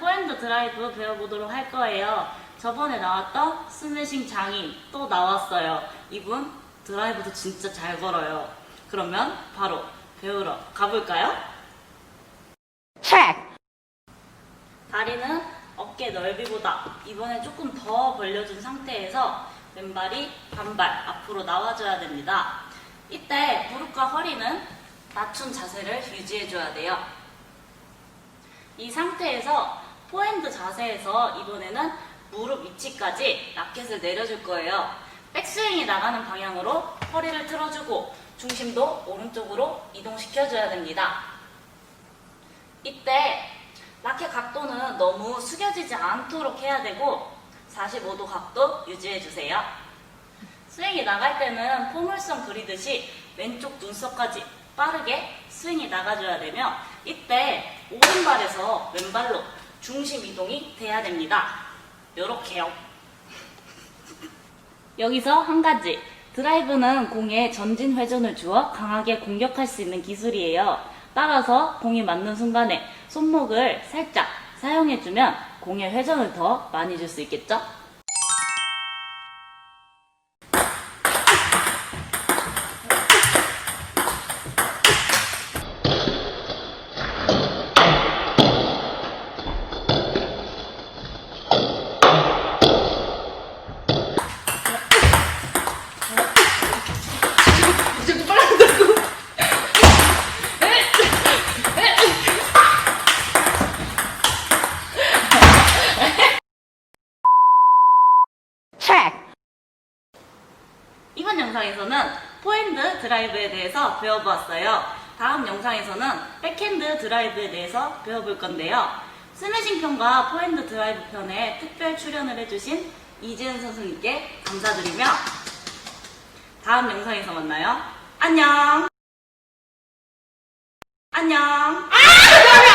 포핸드 드라이브 배워보도록 할 거예요. 저번에 나왔던 스매싱 장인 또 나왔어요. 이분 드라이브도 진짜 잘 걸어요. 그러면 바로 배우러 가볼까요? check, 다리는 어깨 넓이보다 이번에 조금 더 벌려준 상태에서 왼발이 반발 앞으로 나와줘야 됩니다. 이때 무릎과 허리는 낮춘 자세를 유지해줘야 돼요. 이 상태에서 포핸드 자세에서 이번에는 무릎 위치까지 라켓을 내려줄 거예요. 백스윙이 나가는 방향으로 허리를 틀어주고 중심도 오른쪽으로 이동시켜줘야 됩니다. 이때 라켓 각도는 너무 숙여지지 않도록 해야 되고 45도 각도 유지해주세요. 스윙이 나갈 때는 포물선 그리듯이 왼쪽 눈썹까지 빠르게 스윙이 나가줘야 되며 이때 오른발에서 왼발로 중심 이동이 돼야 됩니다. 요렇게요. 여기서 한 가지. 드라이브는 공에 전진 회전을 주어 강하게 공격할 수 있는 기술이에요. 따라서 공이 맞는 순간에 손목을 살짝 사용해주면 공의 회전을 더 많이 줄 수 있겠죠? 영상에서는 포핸드 드라이브에 대해서 배워보았어요. 다음 영상에서는 백핸드 드라이브에 대해서 배워볼 건데요. 스매싱 편과 포핸드 드라이브 편에 특별 출연을 해주신 이지은 선수님께 감사드리며 다음 영상에서 만나요. 안녕! 안녕! 아!